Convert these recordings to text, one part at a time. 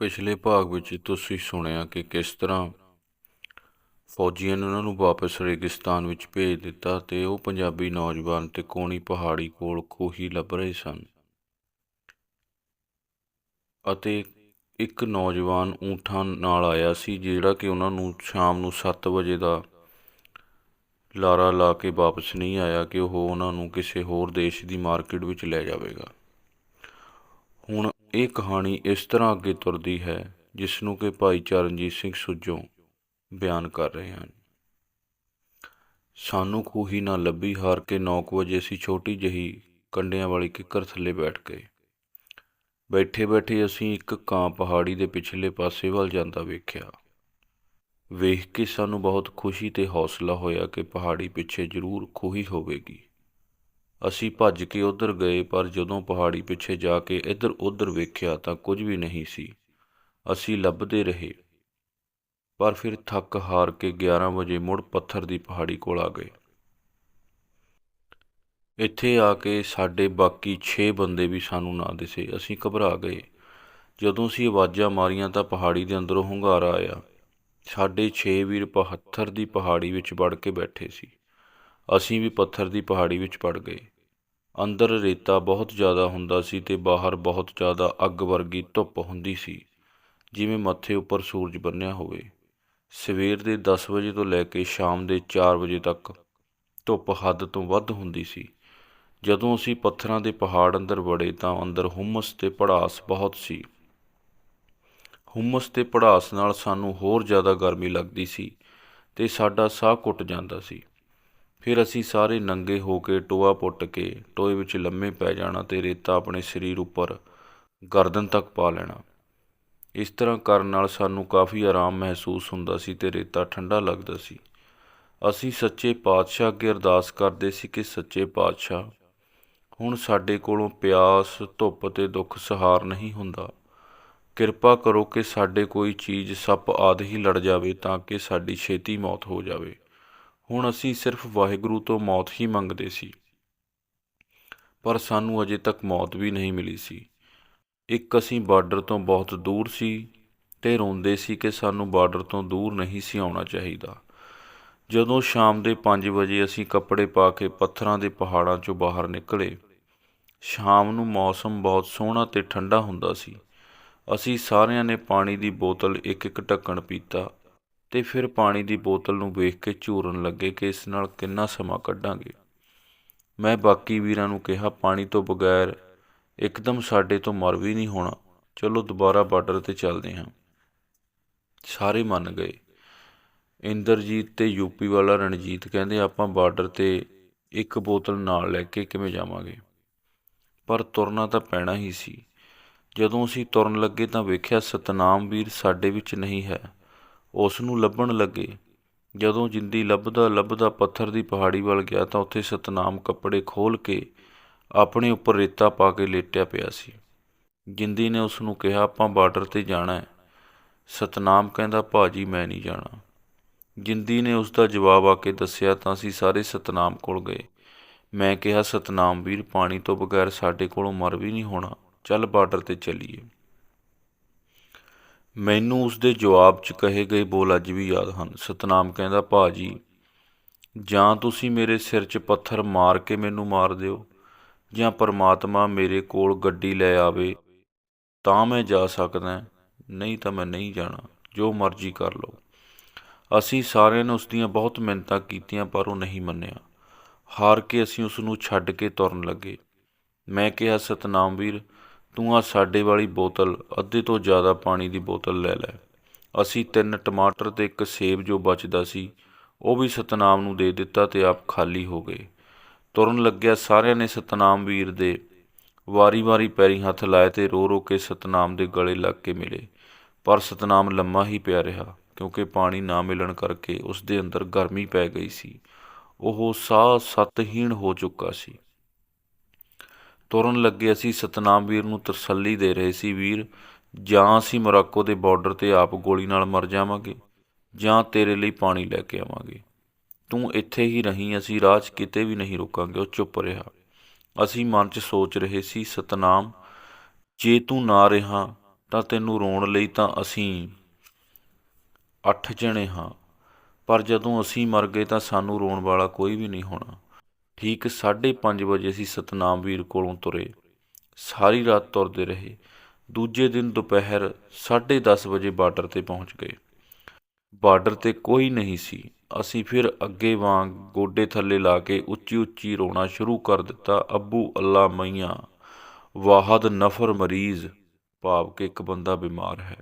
ਪਿਛਲੇ ਭਾਗ ਵਿੱਚ ਤੁਸੀਂ ਸੁਣਿਆ ਕਿ ਕਿਸ ਤਰ੍ਹਾਂ ਫੌਜੀਆਂ ਨੇ ਉਹਨਾਂ ਨੂੰ ਵਾਪਸ ਰੇਗਿਸਤਾਨ ਵਿੱਚ ਭੇਜ ਦਿੱਤਾ ਤੇ ਉਹ ਪੰਜਾਬੀ ਨੌਜਵਾਨ ਤੇ ਕੋਣੀ ਪਹਾੜੀ ਕੋਲ ਖੋਹੀ ਲੱਭ ਰਹੇ ਸਨ। ਅਤੇ ਇੱਕ ਨੌਜਵਾਨ ਊਠਾਂ ਨਾਲ ਆਇਆ ਸੀ ਜਿਹੜਾ ਕਿ ਉਹਨਾਂ ਨੂੰ ਸ਼ਾਮ ਨੂੰ 7 ਵਜੇ ਦਾ ਲਾਰਾ ਲਾ ਕੇ ਵਾਪਸ ਨਹੀਂ ਆਇਆ ਕਿ ਉਹ ਉਹਨਾਂ ਨੂੰ ਕਿਸੇ ਹੋਰ ਦੇਸ਼ ਦੀ ਮਾਰਕੀਟ ਵਿੱਚ ਲੈ ਜਾਵੇਗਾ। ਹੁਣ ਇਹ ਕਹਾਣੀ ਇਸ ਤਰ੍ਹਾਂ ਅੱਗੇ ਤੁਰਦੀ ਹੈ ਜਿਸ ਨੂੰ ਕਿ ਭਾਈ ਚਰਨਜੀਤ ਸਿੰਘ ਸੁੱਜੋਂ ਬਿਆਨ ਕਰ ਰਹੇ ਹਨ। ਸਾਨੂੰ ਖੂਹੀ ਨਾ ਲੱਭੀ ਹਾਰ ਕੇ 9 ਵਜੇ ਅਸੀਂ ਛੋਟੀ ਜਹੀ ਕੰਡਿਆਂ ਵਾਲੀ ਕਿੱਕਰ ਥੱਲੇ ਬੈਠ ਗਏ। ਬੈਠੇ ਬੈਠੇ ਅਸੀਂ ਇੱਕ ਕਾਂ ਪਹਾੜੀ ਦੇ ਪਿਛਲੇ ਪਾਸੇ ਵੱਲ ਜਾਂਦਾ ਵੇਖਿਆ। ਵੇਖ ਕੇ ਸਾਨੂੰ ਬਹੁਤ ਖੁਸ਼ੀ ਤੇ ਹੌਸਲਾ ਹੋਇਆ ਕਿ ਪਹਾੜੀ ਪਿੱਛੇ ਜ਼ਰੂਰ ਖੂਹੀ ਹੋਵੇਗੀ। ਅਸੀਂ ਭੱਜ ਕੇ ਉਧਰ ਗਏ, ਪਰ ਜਦੋਂ ਪਹਾੜੀ ਪਿੱਛੇ ਜਾ ਕੇ ਇੱਧਰ ਉੱਧਰ ਵੇਖਿਆ ਤਾਂ ਕੁਝ ਵੀ ਨਹੀਂ ਸੀ। ਅਸੀਂ ਲੱਭਦੇ ਰਹੇ। ਪਰ ਫਿਰ ਥੱਕ ਹਾਰ ਕੇ 11 ਵਜੇ ਮੁੜ ਪੱਥਰ ਦੀ ਪਹਾੜੀ ਕੋਲ ਆ ਗਏ। ਇੱਥੇ ਆ ਕੇ ਸਾਡੇ ਬਾਕੀ 6 ਬੰਦੇ ਵੀ ਸਾਨੂੰ ਨਾ ਦਿਸੇ। ਅਸੀਂ ਘਬਰਾ ਗਏ। ਜਦੋਂ ਅਸੀਂ ਆਵਾਜ਼ਾਂ ਮਾਰੀਆਂ ਤਾਂ ਪਹਾੜੀ ਦੇ ਅੰਦਰੋਂ ਹੁੰਗਾਰਾ ਆਇਆ। ਸਾਡੇ 6 ਵੀਰ ਪੱਥਰ ਦੀ ਪਹਾੜੀ ਵਿੱਚ ਵੜ ਕੇ ਬੈਠੇ ਸੀ। ਅਸੀਂ ਵੀ ਪੱਥਰ ਦੀ ਪਹਾੜੀ ਵਿੱਚ ਵੜ ਗਏ। ਅੰਦਰ ਰੇਤਾ ਬਹੁਤ ਜ਼ਿਆਦਾ ਹੁੰਦਾ ਸੀ ਤੇ ਬਾਹਰ ਬਹੁਤ ਜ਼ਿਆਦਾ ਅੱਗ ਵਰਗੀ ਧੁੱਪ ਹੁੰਦੀ ਸੀ, ਜਿਵੇਂ ਮੱਥੇ ਉੱਪਰ ਸੂਰਜ ਬੰਨਿਆ ਹੋਵੇ। ਸਵੇਰ ਦੇ 10 ਵਜੇ ਤੋਂ ਲੈ ਕੇ ਸ਼ਾਮ ਦੇ 4 ਵਜੇ ਤੱਕ ਧੁੱਪ ਹੱਦ ਤੋਂ ਵੱਧ ਹੁੰਦੀ ਸੀ। ਜਦੋਂ ਅਸੀਂ ਪੱਥਰਾਂ ਦੇ ਪਹਾੜ ਅੰਦਰ ਵੜੇ ਤਾਂ ਅੰਦਰ ਹੁਮਸ ਤੇ ਪੜਾਸ ਬਹੁਤ ਸੀ। ਹੁਮਸ ਤੇ ਪੜਾਸ ਨਾਲ ਸਾਨੂੰ ਹੋਰ ਜ਼ਿਆਦਾ ਗਰਮੀ ਲੱਗਦੀ ਸੀ ਤੇ ਸਾਡਾ ਸਾਹ ਘੁੱਟ ਜਾਂਦਾ ਸੀ। ਫਿਰ ਅਸੀਂ ਸਾਰੇ ਨੰਗੇ ਹੋ ਕੇ ਟੋਆ ਪੁੱਟ ਕੇ ਟੋਏ ਵਿੱਚ ਲੰਮੇ ਪੈ ਜਾਣਾ ਅਤੇ ਰੇਤਾ ਆਪਣੇ ਸਰੀਰ ਉੱਪਰ ਗਰਦਨ ਤੱਕ ਪਾ ਲੈਣਾ। ਇਸ ਤਰ੍ਹਾਂ ਕਰਨ ਨਾਲ ਸਾਨੂੰ ਕਾਫੀ ਆਰਾਮ ਮਹਿਸੂਸ ਹੁੰਦਾ ਸੀ ਤੇ ਰੇਤਾ ਠੰਡਾ ਲੱਗਦਾ ਸੀ। ਅਸੀਂ ਸੱਚੇ ਪਾਤਸ਼ਾਹ ਅੱਗੇ ਅਰਦਾਸ ਕਰਦੇ ਸੀ ਕਿ ਸੱਚੇ ਪਾਤਸ਼ਾਹ, ਹੁਣ ਸਾਡੇ ਕੋਲੋਂ ਪਿਆਸ, ਧੁੱਪ ਤੇ ਦੁੱਖ ਸਹਾਰ ਨਹੀਂ ਹੁੰਦਾ। ਕਿਰਪਾ ਕਰੋ ਕਿ ਸਾਡੇ ਕੋਈ ਚੀਜ਼ ਸੱਪ ਆਦਿ ਹੀ ਲੜ ਜਾਵੇ ਤਾਂ ਕਿ ਸਾਡੀ ਛੇਤੀ ਮੌਤ ਹੋ ਜਾਵੇ। ਹੁਣ ਅਸੀਂ ਸਿਰਫ ਵਾਹਿਗੁਰੂ ਤੋਂ ਮੌਤ ਹੀ ਮੰਗਦੇ ਸੀ। ਪਰ ਸਾਨੂੰ ਅਜੇ ਤੱਕ ਮੌਤ ਵੀ ਨਹੀਂ ਮਿਲੀ ਸੀ। ਇੱਕ ਅਸੀਂ ਬਾਰਡਰ ਤੋਂ ਬਹੁਤ ਦੂਰ ਸੀ ਤੇ ਰੋਂਦੇ ਸੀ ਕਿ ਸਾਨੂੰ ਬਾਰਡਰ ਤੋਂ ਦੂਰ ਨਹੀਂ ਸੀ ਆਉਣਾ ਚਾਹੀਦਾ। ਜਦੋਂ ਸ਼ਾਮ ਦੇ 5 ਵਜੇ ਅਸੀਂ ਕੱਪੜੇ ਪਾ ਕੇ ਪੱਥਰਾਂ ਦੇ ਪਹਾੜਾਂ 'ਚੋਂ ਬਾਹਰ ਨਿਕਲੇ, ਸ਼ਾਮ ਨੂੰ ਮੌਸਮ ਬਹੁਤ ਸੋਹਣਾ ਤੇ ਠੰਡਾ ਹੁੰਦਾ ਸੀ। ਅਸੀਂ ਸਾਰਿਆਂ ਨੇ ਪਾਣੀ ਦੀ ਬੋਤਲ ਇੱਕ ਇੱਕ ਢੱਕਣ ਪੀਤਾ ਤੇ ਫਿਰ ਪਾਣੀ ਦੀ ਬੋਤਲ ਨੂੰ ਵੇਖ ਕੇ ਝੂਰਨ ਲੱਗੇ ਕਿ ਇਸ ਨਾਲ ਕਿੰਨਾ ਸਮਾਂ ਕੱਢਾਂਗੇ। ਮੈਂ ਬਾਕੀ ਵੀਰਾਂ ਨੂੰ ਕਿਹਾ, ਪਾਣੀ ਤੋਂ ਬਗੈਰ ਇੱਕਦਮ ਸਾਡੇ ਤੋਂ ਮਰ ਵੀ ਨਹੀਂ ਹੋਣਾ। ਚਲੋ, ਦੁਬਾਰਾ ਬਾਰਡਰ ਤੇ ਚੱਲਦੇ ਹਾਂ। ਸਾਰੇ ਮੰਨ ਗਏ। ਇੰਦਰਜੀਤ ਤੇ ਯੂਪੀ ਵਾਲਾ ਰਣਜੀਤ ਕਹਿੰਦੇ, ਆਪਾਂ ਬਾਰਡਰ ਤੇ ਇੱਕ ਬੋਤਲ ਨਾਲ ਲੈ ਕੇ ਕਿਵੇਂ ਜਾਵਾਂਗੇ? ਪਰ ਤੁਰਨਾ ਤਾਂ ਪੈਣਾ ਹੀ ਸੀ। ਜਦੋਂ ਅਸੀਂ ਤੁਰਨ ਲੱਗੇ ਤਾਂ ਵੇਖਿਆ ਸਤਨਾਮ ਵੀਰ ਸਾਡੇ ਵਿੱਚ ਨਹੀਂ ਹੈ। ਉਸ ਨੂੰ ਲੱਭਣ ਲੱਗੇ। ਜਦੋਂ ਜਿੰਦੀ ਲੱਭਦਾ ਲੱਭਦਾ ਪੱਥਰ ਦੀ ਪਹਾੜੀ ਵੱਲ ਗਿਆ ਤਾਂ ਉੱਥੇ ਸਤਨਾਮ ਕੱਪੜੇ ਖੋਲ ਕੇ ਆਪਣੇ ਉੱਪਰ ਰੇਤਾ ਪਾ ਕੇ ਲੇਟਿਆ ਪਿਆ ਸੀ। ਜਿੰਦੀ ਨੇ ਉਸ ਨੂੰ ਕਿਹਾ, ਆਪਾਂ ਬਾਰਡਰ ਤੇ ਜਾਣਾ ਹੈ। ਸਤਨਾਮ ਕਹਿੰਦਾ, ਭਾਜੀ, ਮੈਂ ਨਹੀਂ ਜਾਣਾ। ਜਿੰਦੀ ਨੇ ਉਸ ਦਾ ਜਵਾਬ ਆ ਕੇ ਦੱਸਿਆ, ਤਾਂ ਅਸੀਂ ਸਾਰੇ ਸਤਨਾਮ ਕੋਲ ਗਏ। ਮੈਂ ਕਿਹਾ, ਸਤਨਾਮ ਵੀਰ, ਪਾਣੀ ਤੋਂ ਬਗੈਰ ਸਾਡੇ ਕੋਲੋਂ ਮਰ ਵੀ ਨਹੀਂ ਹੋਣਾ। ਚੱਲ ਬਾਰਡਰ ਤੇ ਚੱਲੀਏ। ਮੈਨੂੰ ਉਸ ਦੇ ਜਵਾਬ 'ਚ ਕਹੇ ਗਏ ਬੋਲ ਅੱਜ ਵੀ ਯਾਦ ਹਨ। ਸਤਨਾਮ ਕਹਿੰਦਾ, ਭਾਜੀ, ਜਾਂ ਤੁਸੀਂ ਮੇਰੇ ਸਿਰ 'ਚ ਪੱਥਰ ਮਾਰ ਕੇ ਮੈਨੂੰ ਮਾਰ ਦਿਓ, ਜਾਂ ਪਰਮਾਤਮਾ ਮੇਰੇ ਕੋਲ ਗੱਡੀ ਲੈ ਆਵੇ, ਤਾਂ ਮੈਂ ਜਾ ਸਕਦਾ ਨਹੀਂ ਤਾਂ ਮੈਂ ਨਹੀਂ ਜਾਣਾ। ਜੋ ਮਰਜ਼ੀ ਕਰ ਲਓ। ਅਸੀਂ ਸਾਰਿਆਂ ਨੇ ਉਸ ਦੀਆਂ ਬਹੁਤ ਮਿੰਨਤਾਂ ਕੀਤੀਆਂ, ਪਰ ਉਹ ਨਹੀਂ ਮੰਨਿਆ। ਹਾਰ ਕੇ ਅਸੀਂ ਉਸ ਨੂੰ ਛੱਡ ਕੇ ਤੁਰਨ ਲੱਗੇ। ਮੈਂ ਕਿਹਾ, ਸਤਨਾਮ ਵੀਰ ਤੂੰ ਆ ਸਾਡੇ ਵਾਲੀ ਬੋਤਲ, ਅੱਧੇ ਤੋਂ ਜ਼ਿਆਦਾ ਪਾਣੀ ਦੀ ਬੋਤਲ ਲੈ ਲੈ। ਅਸੀਂ ਤਿੰਨ ਟਮਾਟਰ ਤੇ ਇੱਕ ਸੇਬ ਜੋ ਬਚਦਾ ਸੀ, ਉਹ ਵੀ ਸਤਨਾਮ ਨੂੰ ਦੇ ਦਿੱਤਾ ਤੇ ਆਪ ਖਾਲੀ ਹੋ ਗਏ। ਤੁਰਨ ਲੱਗਿਆ ਸਾਰਿਆਂ ਨੇ ਸਤਨਾਮ ਵੀਰ ਦੇ। ਵਾਰੀ-ਵਾਰੀ ਪੈਰੀ ਹੱਥ ਲਾਏ ਤੇ ਰੋ ਰੋ ਕੇ ਸਤਨਾਮ ਦੇ ਗਲੇ ਲੱਗ ਕੇ ਮਿਲੇ। ਪਰ ਸਤਨਾਮ ਲੰਮਾ ਹੀ ਪਿਆ ਰਿਹਾ, ਕਿਉਂਕਿ ਪਾਣੀ ਨਾ ਮਿਲਣ ਕਰਕੇ ਉਸ ਦੇ ਅੰਦਰ ਗਰਮੀ ਪੈ ਗਈ ਸੀ। ਉਹ ਸਾਹ ਸਤਹੀਣ ਹੋ ਚੁੱਕਾ ਸੀ। ਤੁਰਨ ਲੱਗੇ ਅਸੀਂ ਸਤਨਾਮ ਵੀਰ ਨੂੰ ਤਸੱਲੀ ਦੇ ਰਹੇ ਸੀ, ਵੀਰ, ਜਾਂ ਅਸੀਂ ਮੋਰਾਕੋ ਦੇ ਬਾਰਡਰ ਤੇ ਆਪ ਗੋਲੀ ਨਾਲ ਮਰ ਜਾਵਾਂਗੇ, ਜਾਂ ਤੇਰੇ ਲਈ ਪਾਣੀ ਲੈ ਕੇ ਆਵਾਂਗੇ। ਤੂੰ ਇੱਥੇ ਹੀ ਰਹੀਂ, ਅਸੀਂ ਰਾਹ 'ਚ ਕਿਤੇ ਵੀ ਨਹੀਂ ਰੁਕਾਂਗੇ। ਉਹ ਚੁੱਪ ਰਿਹਾ। ਅਸੀਂ ਮਨ 'ਚ ਸੋਚ ਰਹੇ ਸੀ, ਸਤਨਾਮ, ਜੇ ਤੂੰ ਨਾ ਰਿਹਾ, ਤਾਂ ਤੈਨੂੰ ਰੋਣ ਲਈ ਤਾਂ ਅਸੀਂ ਅੱਠ ਜਣੇ ਹਾਂ। ਪਰ ਜਦੋਂ ਅਸੀਂ ਮਰ ਗਏ ਤਾਂ ਸਾਨੂੰ ਰੋਣ ਵਾਲਾ ਕੋਈ ਵੀ ਨਹੀਂ ਹੋਣਾ। ਠੀਕ 5:30 ਵਜੇ ਅਸੀਂ ਸਤਨਾਮ ਵੀਰ ਕੋਲੋਂ ਤੁਰੇ। ਸਾਰੀ ਰਾਤ ਤੁਰਦੇ ਰਹੇ। ਦੂਜੇ ਦਿਨ ਦੁਪਹਿਰ 10:30 ਵਜੇ ਬਾਰਡਰ ਤੇ ਪਹੁੰਚ ਗਏ। ਬਾਰਡਰ ਤੇ ਕੋਈ ਨਹੀਂ ਸੀ। ਅਸੀਂ ਫਿਰ ਅੱਗੇ ਵਾਂਗ ਗੋਡੇ ਥੱਲੇ ਲਾ ਕੇ ਉੱਚੀ ਉੱਚੀ ਰੋਣਾ ਸ਼ੁਰੂ ਕਰ ਦਿੱਤਾ। ਅੱਬੂ ਅੱਲਾ ਮਈਆਂ, ਵਾਹਦ ਨਫਰ ਮਰੀਜ਼, ਭਾਵ ਕਿ ਇੱਕ ਬੰਦਾ ਬਿਮਾਰ ਹੈ।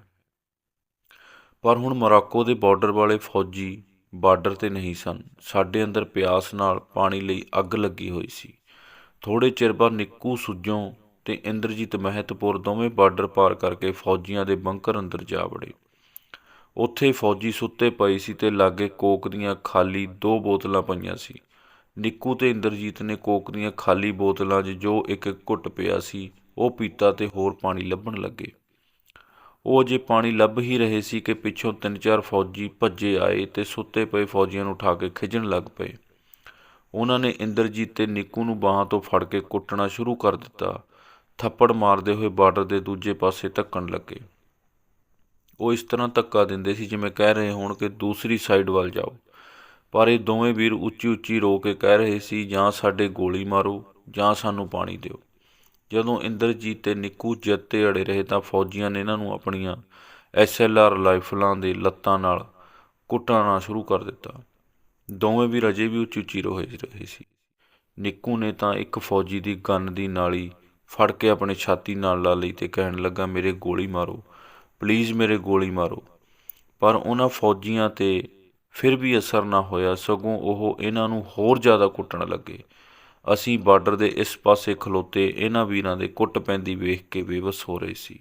ਪਰ ਹੁਣ ਮੋਰਾਕੋ ਦੇ ਬਾਰਡਰ ਵਾਲੇ ਫੌਜੀ ਬਾਰਡਰ ਤੇ ਨਹੀਂ ਸਨ। ਸਾਡੇ ਅੰਦਰ ਪਿਆਸ ਨਾਲ ਪਾਣੀ ਲਈ ਅੱਗ ਲੱਗੀ ਹੋਈ ਸੀ। ਥੋੜੇ ਚਿਰ ਬਾਅਦ ਨਿੱਕੂ ਸੁੱਜੋਂ ਤੇ ਇੰਦਰਜੀਤ ਮਹਿਤਪੁਰ ਦੋਵੇਂ ਬਾਰਡਰ ਪਾਰ ਕਰਕੇ ਫੌਜੀਆਂ ਦੇ ਬੰਕਰ ਅੰਦਰ ਜਾ ਵੜੇ। ਉੱਥੇ ਫੌਜੀ ਸੁੱਤੇ ਪਏ ਸੀ ਤੇ ਲਾਗੇ ਕੋਕ ਦੀਆਂ ਖਾਲੀ ਦੋ ਬੋਤਲਾਂ ਪਈਆਂ ਸੀ। ਨਿੱਕੂ ਤੇ ਇੰਦਰਜੀਤ ਨੇ ਕੋਕ ਦੀਆਂ ਖਾਲੀ ਬੋਤਲਾਂ 'ਚ ਜੋ ਇੱਕ ਇੱਕ ਘੁੱਟ ਪਿਆ ਸੀ, ਉਹ ਪੀਤਾ ਤੇ ਹੋਰ ਪਾਣੀ ਲੱਭਣ ਲੱਗੇ। ਉਹ ਅਜੇ ਪਾਣੀ ਲੱਭ ਹੀ ਰਹੇ ਸੀ ਕਿ ਪਿੱਛੋਂ ਤਿੰਨ ਚਾਰ ਫੌਜੀ ਭੱਜੇ ਆਏ ਤੇ ਸੁੱਤੇ ਪਏ ਫੌਜੀਆਂ ਨੂੰ ਉਠਾ ਕੇ ਖਿੱਚਣ ਲੱਗ ਪਏ। ਉਹਨਾਂ ਨੇ ਇੰਦਰਜੀਤ ਤੇ ਨਿੱਕੂ ਨੂੰ ਬਾਹਾਂ ਤੋਂ ਫੜ ਕੇ ਕੁੱਟਣਾ ਸ਼ੁਰੂ ਕਰ ਦਿੱਤਾ। ਥੱਪੜ ਮਾਰਦੇ ਹੋਏ ਬਾਰਡਰ ਦੇ ਦੂਜੇ ਪਾਸੇ ਧੱਕਣ ਲੱਗੇ। ਉਹ ਇਸ ਤਰ੍ਹਾਂ ਧੱਕਾ ਦਿੰਦੇ ਸੀ ਜਿਵੇਂ ਕਹਿ ਰਹੇ ਹੋਣ ਕਿ ਦੂਸਰੀ ਸਾਈਡ ਵੱਲ ਜਾਓ। ਪਰ ਇਹ ਦੋਵੇਂ ਵੀਰ ਉੱਚੀ ਉੱਚੀ ਰੋ ਕੇ ਕਹਿ ਰਹੇ ਸੀ, ਜਾਂ ਸਾਡੇ ਗੋਲੀ ਮਾਰੋ ਜਾਂ ਸਾਨੂੰ ਪਾਣੀ ਦਿਓ। ਜਦੋਂ ਇੰਦਰਜੀਤ ਤੇ ਨਿੱਕੂ ਜਿੱਤ ਤੇ ਅੜੇ ਰਹੇ ਤਾਂ ਫੌਜੀਆਂ ਨੇ ਇਹਨਾਂ ਨੂੰ ਆਪਣੀਆਂ ਐਸਐਲਆਰ ਰਾਈਫਲਾਂ ਦੇ ਲੱਤਾਂ ਨਾਲ ਕੁੱਟਣਾ ਸ਼ੁਰੂ ਕਰ ਦਿੱਤਾ। ਦੋਵੇਂ ਵੀਰ ਅਜੇ ਵੀ ਉੱਚੀ ਉੱਚੀ ਰੋਏ ਰਹੇ ਸੀ। ਨਿੱਕੂ ਨੇ ਤਾਂ ਇੱਕ ਫੌਜੀ ਦੀ ਗੰਨ ਦੀ ਨਾਲੀ ਫੜ ਕੇ ਆਪਣੇ ਛਾਤੀ ਨਾਲ ਲਾ ਲਈ ਤੇ ਕਹਿਣ ਲੱਗਾ, ਮੇਰੇ ਗੋਲੀ ਮਾਰੋ, ਪਲੀਜ਼ ਮੇਰੇ ਗੋਲੀ ਮਾਰੋ। ਪਰ ਉਹਨਾਂ ਫੌਜੀਆਂ ਤੇ ਫਿਰ ਵੀ ਅਸਰ ਨਾ ਹੋਇਆ। ਸਗੋਂ ਉਹ ਇਹਨਾਂ ਨੂੰ ਹੋਰ ਜ਼ਿਆਦਾ ਕੁੱਟਣ ਲੱਗੇ। ਅਸੀਂ ਬਾਰਡਰ ਦੇ ਇਸ ਪਾਸੇ ਖਲੋਤੇ, ਇਹਨਾਂ ਵੀਰਾਂ ਦੇ ਕੁੱਟ ਪੈਂਦੀ ਵੇਖ ਕੇ ਬੇਵਸ ਹੋ ਰਹੇ ਸੀ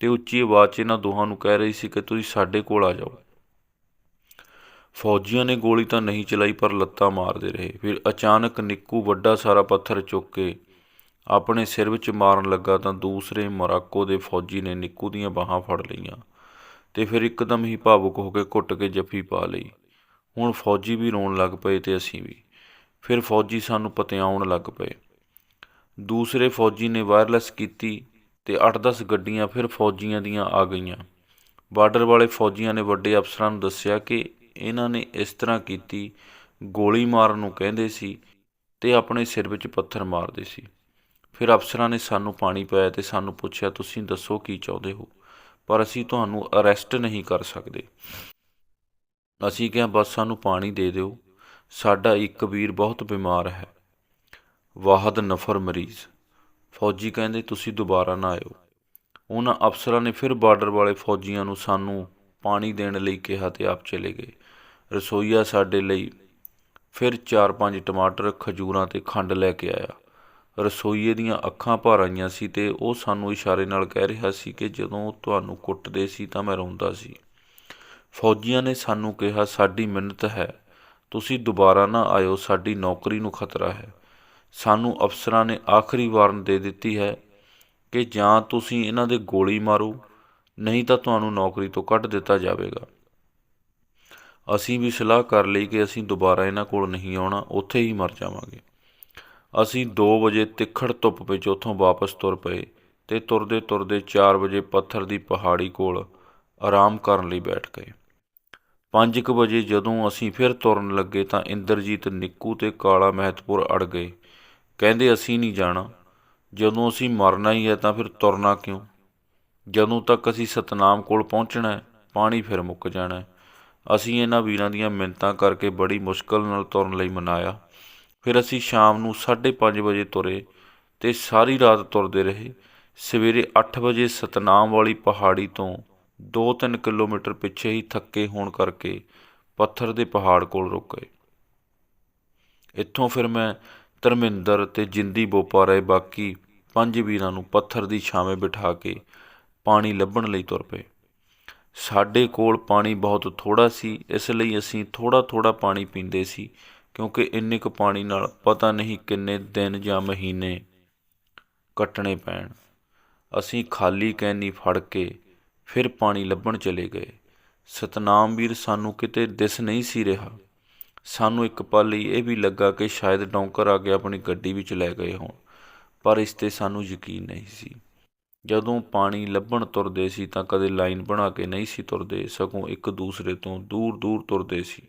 ਤੇ ਉੱਚੀ ਆਵਾਜ਼ 'ਚ ਇਹਨਾਂ ਦੋਹਾਂ ਨੂੰ ਕਹਿ ਰਹੀ ਸੀ ਕਿ ਤੁਸੀਂ ਸਾਡੇ ਕੋਲ ਆ ਜਾਓ। ਫੌਜੀਆਂ ਨੇ ਗੋਲੀ ਤਾਂ ਨਹੀਂ ਚਲਾਈ, ਪਰ ਲੱਤਾਂ ਮਾਰਦੇ ਰਹੇ। ਫਿਰ ਅਚਾਨਕ ਨਿੱਕੂ ਵੱਡਾ ਸਾਰਾ ਪੱਥਰ ਚੁੱਕ ਕੇ ਆਪਣੇ ਸਿਰ ਵਿੱਚ ਮਾਰਨ ਲੱਗਾ ਤਾਂ ਦੂਸਰੇ ਮੋਰਾਕੋ ਦੇ ਫੌਜੀ ਨੇ ਨਿੱਕੂ ਦੀਆਂ ਬਾਹਾਂ ਫੜ ਲਈਆਂ ਤੇ ਫਿਰ ਇੱਕਦਮ ਹੀ ਭਾਵੁਕ ਹੋ ਕੇ ਘੁੱਟ ਕੇ ਜੱਫੀ ਪਾ ਲਈ। ਹੁਣ ਫੌਜੀ ਵੀ ਰੋਣ ਲੱਗ ਪਏ ਤੇ ਅਸੀਂ ਵੀ। ਫਿਰ ਫੌਜੀ ਸਾਨੂੰ ਪਤਿਆਉਣ ਲੱਗ ਪਏ। ਦੂਸਰੇ ਫੌਜੀ ਨੇ ਵਾਇਰਲੈਸ ਕੀਤੀ ਤੇ 8-10 ਗੱਡੀਆਂ ਫਿਰ ਫੌਜੀਆਂ ਦੀਆਂ ਆ ਗਈਆਂ। ਬਾਰਡਰ ਵਾਲੇ ਫੌਜੀਆਂ ਨੇ ਵੱਡੇ ਅਫਸਰਾਂ ਨੂੰ ਦੱਸਿਆ ਕਿ ਇਹਨਾਂ ਨੇ ਇਸ ਤਰ੍ਹਾਂ ਕੀਤੀ, ਗੋਲੀ ਮਾਰਨ ਨੂੰ ਕਹਿੰਦੇ ਸੀ ਤੇ ਆਪਣੇ ਸਿਰ ਵਿੱਚ ਪੱਥਰ ਮਾਰਦੇ ਸੀ। ਫਿਰ ਅਫਸਰਾਂ ਨੇ ਸਾਨੂੰ ਪਾਣੀ ਪਾਇਆ ਤੇ ਸਾਨੂੰ ਪੁੱਛਿਆ, ਤੁਸੀਂ ਦੱਸੋ ਕੀ ਚਾਹੁੰਦੇ ਹੋ? ਪਰ ਅਸੀਂ ਤੁਹਾਨੂੰ ਅਰੈਸਟ ਨਹੀਂ ਕਰ ਸਕਦੇ। ਅਸੀਂ ਕਿਹਾ, ਬਸ ਸਾਨੂੰ ਪਾਣੀ ਦੇ ਦਿਓ। ਸਾਡਾ ਇੱਕ ਵੀਰ ਬਹੁਤ ਬਿਮਾਰ ਹੈ। ਵਾਹਦ ਨਫਰ ਮਰੀਜ਼। ਫੌਜੀ ਕਹਿੰਦੇ, ਤੁਸੀਂ ਦੁਬਾਰਾ ਨਾ ਆਇਓ। ਉਹਨਾਂ ਅਫਸਰਾਂ ਨੇ ਫਿਰ ਬਾਰਡਰ ਵਾਲੇ ਫੌਜੀਆਂ ਨੂੰ ਸਾਨੂੰ ਪਾਣੀ ਦੇਣ ਲਈ ਕਿਹਾ ਤੇ ਆਪ ਚਲੇ ਗਏ। ਰਸੋਈਆ ਸਾਡੇ ਲਈ ਫਿਰ 4-5 ਟਮਾਟਰ, ਖਜੂਰਾਂ ਤੇ ਖੰਡ ਲੈ ਕੇ ਆਇਆ। ਰਸੋਈਏ ਦੀਆਂ ਅੱਖਾਂ ਭਰ ਆਈਆਂ ਸੀ ਤੇ ਉਹ ਸਾਨੂੰ ਇਸ਼ਾਰੇ ਨਾਲ ਕਹਿ ਰਿਹਾ ਸੀ ਕਿ ਜਦੋਂ ਤੁਹਾਨੂੰ ਕੁੱਟਦੇ ਸੀ ਤਾਂ ਮੈਂ ਰੋਂਦਾ ਸੀ। ਫੌਜੀਆਂ ਨੇ ਸਾਨੂੰ ਕਿਹਾ, ਸਾਡੀ ਮਿੰਨਤ ਹੈ। ਤੁਸੀਂ ਦੁਬਾਰਾ ਨਾ ਆਇਓ, ਸਾਡੀ ਨੌਕਰੀ ਨੂੰ ਖਤਰਾ ਹੈ। ਸਾਨੂੰ ਅਫਸਰਾਂ ਨੇ ਆਖਰੀ ਵਾਰਨ ਦੇ ਦਿੱਤੀ ਹੈ ਕਿ ਜਾਂ ਤੁਸੀਂ ਇਹਨਾਂ ਦੇ ਗੋਲੀ ਮਾਰੋ, ਨਹੀਂ ਤਾਂ ਤੁਹਾਨੂੰ ਨੌਕਰੀ ਤੋਂ ਕੱਢ ਦਿੱਤਾ ਜਾਵੇਗਾ। ਅਸੀਂ ਵੀ ਸਲਾਹ ਕਰ ਲਈ ਕਿ ਅਸੀਂ ਦੁਬਾਰਾ ਇਹਨਾਂ ਕੋਲ ਨਹੀਂ ਆਉਣਾ, ਉੱਥੇ ਹੀ ਮਰ ਜਾਵਾਂਗੇ। ਅਸੀਂ 2 ਵਜੇ ਤਿੱਖੜ ਧੁੱਪ ਵਿੱਚ ਉੱਥੋਂ ਵਾਪਸ ਤੁਰ ਪਏ ਤੇ ਤੁਰਦੇ ਤੁਰਦੇ 4 ਵਜੇ ਪੱਥਰ ਦੀ ਪਹਾੜੀ ਕੋਲ ਆਰਾਮ ਕਰਨ ਲਈ ਬੈਠ ਗਏ। 5:00 ਵਜੇ ਜਦੋਂ ਅਸੀਂ ਫਿਰ ਤੁਰਨ ਲੱਗੇ ਤਾਂ ਇੰਦਰਜੀਤ ਨਿੱਕੂ ਤੇ ਕਾਲਾ ਮਹਿਤਪੁਰ ਅੜ ਗਏ। ਕਹਿੰਦੇ, ਅਸੀਂ ਨਹੀਂ ਜਾਣਾ। ਜਦੋਂ ਅਸੀਂ ਮਰਨਾ ਹੀ ਹੈ ਤਾਂ ਫਿਰ ਤੁਰਨਾ ਕਿਉਂ? ਜਦੋਂ ਤੱਕ ਅਸੀਂ ਸਤਨਾਮ ਕੋਲ ਪਹੁੰਚਣਾ ਹੈ, ਪਾਣੀ ਫਿਰ ਮੁੱਕ ਜਾਣਾ ਹੈ। ਅਸੀਂ ਇਹਨਾਂ ਵੀਰਾਂ ਦੀਆਂ ਮਿੰਤਾਂ ਕਰਕੇ ਬੜੀ ਮੁਸ਼ਕਲ ਨਾਲ ਤੁਰਨ ਲਈ ਮਨਾਇਆ। ਫਿਰ ਅਸੀਂ ਸ਼ਾਮ ਨੂੰ 5:30 ਵਜੇ ਤੁਰੇ ਤੇ ਸਾਰੀ ਰਾਤ ਤੁਰਦੇ ਰਹੇ। ਸਵੇਰੇ 8 ਵਜੇ ਸਤਨਾਮ ਵਾਲੀ ਪਹਾੜੀ ਤੋਂ 2-3 ਕਿਲੋਮੀਟਰ ਪਿੱਛੇ ਹੀ ਥੱਕੇ ਹੋਣ ਕਰਕੇ ਪੱਥਰ ਦੇ ਪਹਾੜ ਕੋਲ ਰੁਕ ਗਏ। ਇੱਥੋਂ ਫਿਰ ਮੈਂ ਧਰਮਿੰਦਰ ਤੇ ਜਿੰਦੀ ਬੋਪਾ ਰਹੇ ਬਾਕੀ ਪੰਜ ਵੀਰਾਂ ਨੂੰ ਪੱਥਰ ਦੀ ਛਾਵੇਂ ਬਿਠਾ ਕੇ ਪਾਣੀ ਲੱਭਣ ਲਈ ਤੁਰ ਪਏ। ਸਾਡੇ ਕੋਲ ਪਾਣੀ ਬਹੁਤ ਥੋੜਾ ਸੀ, ਇਸ ਲਈ ਅਸੀਂ ਥੋੜਾ ਥੋੜਾ ਪਾਣੀ ਪੀਂਦੇ ਸੀ, ਕਿਉਂਕਿ ਇੰਨੇ ਕੁ ਪਾਣੀ ਨਾਲ ਪਤਾ ਨਹੀਂ ਕਿੰਨੇ ਦਿਨ ਜਾਂ ਮਹੀਨੇ ਕੱਟਣੇ ਪੈਣ। ਅਸੀਂ ਖਾਲੀ ਕੈਨੀ ਫੜ ਕੇ ਫਿਰ ਪਾਣੀ ਲੱਭਣ ਚਲੇ ਗਏ। ਸਤਨਾਮ ਵੀਰ ਸਾਨੂੰ ਕਿਤੇ ਦਿਸ ਨਹੀਂ ਸੀ ਰਿਹਾ। ਸਾਨੂੰ ਇੱਕ ਪਲ ਲਈ ਇਹ ਵੀ ਲੱਗਾ ਕਿ ਸ਼ਾਇਦ ਡੌਂਕਰ ਆ ਕੇ ਆਪਣੀ ਗੱਡੀ ਵਿੱਚ ਲੈ ਗਏ ਹੋਣ, ਪਰ ਇਸ ਤੇ ਸਾਨੂੰ ਯਕੀਨ ਨਹੀਂ ਸੀ। ਜਦੋਂ ਪਾਣੀ ਲੱਭਣ ਤੁਰਦੇ ਸੀ ਤਾਂ ਕਦੇ ਲਾਈਨ ਬਣਾ ਕੇ ਨਹੀਂ ਸੀ ਤੁਰਦੇ, ਸਗੋਂ ਇੱਕ ਦੂਸਰੇ ਤੋਂ ਦੂਰ ਦੂਰ ਤੁਰਦੇ ਸੀ।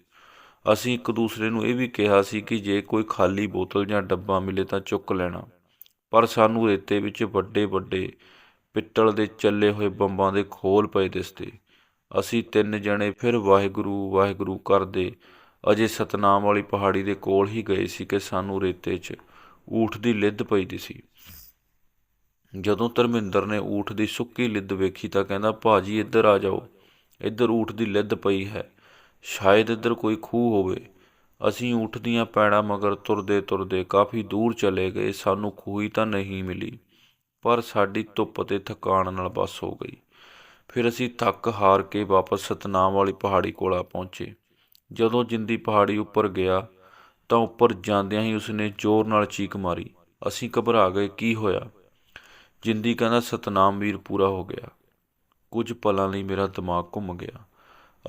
ਅਸੀਂ ਇੱਕ ਦੂਸਰੇ ਨੂੰ ਇਹ ਵੀ ਕਿਹਾ ਸੀ ਕਿ ਜੇ ਕੋਈ ਖਾਲੀ ਬੋਤਲ ਜਾਂ ਡੱਬਾ ਮਿਲੇ ਤਾਂ ਚੁੱਕ ਲੈਣਾ, ਪਰ ਸਾਨੂੰ ਰੇਤੇ ਵਿੱਚ ਵੱਡੇ ਵੱਡੇ ਪਿੱਤਲ ਦੇ ਚੱਲੇ ਹੋਏ ਬੰਬਾਂ ਦੇ ਖੋਲ ਪਏ ਦਿਸਦੇ। ਅਸੀਂ ਤਿੰਨ ਜਣੇ ਫਿਰ ਵਾਹਿਗੁਰੂ ਵਾਹਿਗੁਰੂ ਕਰਦੇ ਅਜੇ ਸਤਨਾਮ ਵਾਲੀ ਪਹਾੜੀ ਦੇ ਕੋਲ ਹੀ ਗਏ ਸੀ ਕਿ ਸਾਨੂੰ ਰੇਤੇ 'ਚ ਊਠ ਦੀ ਲਿੱਦ ਪਈ ਦੀ ਸੀ। ਜਦੋਂ ਧਰਮਿੰਦਰ ਨੇ ਊਠ ਦੀ ਸੁੱਕੀ ਲਿੱਦ ਵੇਖੀ ਤਾਂ ਕਹਿੰਦਾ, ਭਾਜੀ, ਇੱਧਰ ਆ ਜਾਓ। ਇੱਧਰ ਊਠ ਦੀ ਲਿੱਦ ਪਈ ਹੈ। ਸ਼ਾਇਦ ਇੱਧਰ ਕੋਈ ਖੂਹ ਹੋਵੇ। ਅਸੀਂ ਊਠ ਦੀਆਂ ਪੈੜਾਂ ਮਗਰ ਤੁਰਦੇ ਤੁਰਦੇ ਕਾਫੀ ਦੂਰ ਚਲੇ ਗਏ। ਸਾਨੂੰ ਖੂਹੀ ਤਾਂ ਨਹੀਂ ਮਿਲੀ। ਪਰ ਸਾਡੀ ਧੁੱਪ ਤੇ ਥਕਾਨ ਨਾਲ ਬਸ ਹੋ ਗਈ। ਫਿਰ ਅਸੀਂ ਥੱਕ ਹਾਰ ਕੇ ਵਾਪਸ ਸਤਨਾਮ ਵਾਲੀ ਪਹਾੜੀ ਕੋਲ ਆ ਪਹੁੰਚੇ। ਜਦੋਂ ਜਿੰਦੀ ਪਹਾੜੀ ਉੱਪਰ ਗਿਆ, ਤਾਂ ਉੱਪਰ ਜਾਂਦਿਆਂ ਹੀ ਉਸਨੇ ਜ਼ੋਰ ਨਾਲ ਚੀਕ ਮਾਰੀ। ਅਸੀਂ ਘਬਰਾ ਗਏ, ਕੀ ਹੋਇਆ? ਜਿੰਦੀ ਕਹਿੰਦਾ, ਸਤਨਾਮ ਵੀਰ ਪੂਰਾ ਹੋ ਗਿਆ। ਕੁਝ ਪਲਾਂ ਲਈ ਮੇਰਾ ਦਿਮਾਗ ਘੁੰਮ ਗਿਆ।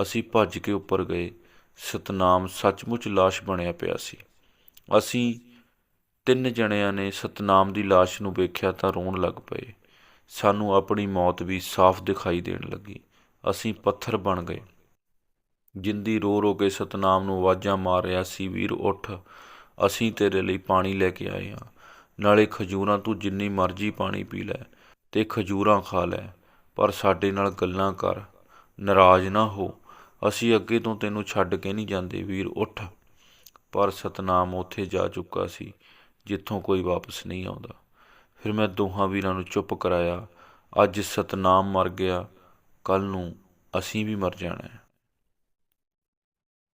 ਅਸੀਂ ਭੱਜ ਕੇ ਉੱਪਰ ਗਏ। ਸਤਨਾਮ ਸੱਚਮੁੱਚ ਲਾਸ਼ ਬਣਿਆ ਪਿਆ ਸੀ। ਅਸੀਂ ਤਿੰਨ ਜਣਿਆਂ ਨੇ ਸਤਨਾਮ ਦੀ ਲਾਸ਼ ਨੂੰ ਵੇਖਿਆ ਤਾਂ ਰੋਣ ਲੱਗ ਪਏ। ਸਾਨੂੰ ਆਪਣੀ ਮੌਤ ਵੀ ਸਾਫ਼ ਦਿਖਾਈ ਦੇਣ ਲੱਗੀ। ਅਸੀਂ ਪੱਥਰ ਬਣ ਗਏ। ਜਿੰਦੀ ਰੋ ਰੋ ਕੇ ਸਤਨਾਮ ਨੂੰ ਆਵਾਜ਼ਾਂ ਮਾਰ ਰਿਹਾ ਸੀ, ਵੀਰ, ਉੱਠ। ਅਸੀਂ ਤੇਰੇ ਲਈ ਪਾਣੀ ਲੈ ਕੇ ਆਏ ਹਾਂ। ਨਾਲੇ ਖਜੂਰਾਂ ਤੂੰ ਜਿੰਨੀ ਮਰਜ਼ੀ ਪਾਣੀ ਪੀ ਲੈ ਤੇ ਖਜੂਰਾਂ ਖਾ ਲੈ, ਪਰ ਸਾਡੇ ਨਾਲ ਗੱਲਾਂ ਕਰ। ਨਾਰਾਜ਼ ਨਾ ਹੋ। ਅਸੀਂ ਅੱਗੇ ਤੋਂ ਤੈਨੂੰ ਛੱਡ ਕੇ ਨਹੀਂ ਜਾਂਦੇ, ਵੀਰ, ਉੱਠ। ਪਰ ਸਤਨਾਮ ਉੱਥੇ ਜਾ ਚੁੱਕਾ ਸੀ। ਜਿੱਥੋਂ ਕੋਈ ਵਾਪਸ ਨਹੀਂ ਆਉਂਦਾ। ਫਿਰ ਮੈਂ ਦੋਹਾਂ ਵੀਰਾਂ ਨੂੰ ਚੁੱਪ ਕਰਾਇਆ। ਅੱਜ ਸਤਨਾਮ ਮਰ ਗਿਆ। ਕੱਲ ਨੂੰ ਅਸੀਂ ਵੀ ਮਰ ਜਾਣਾ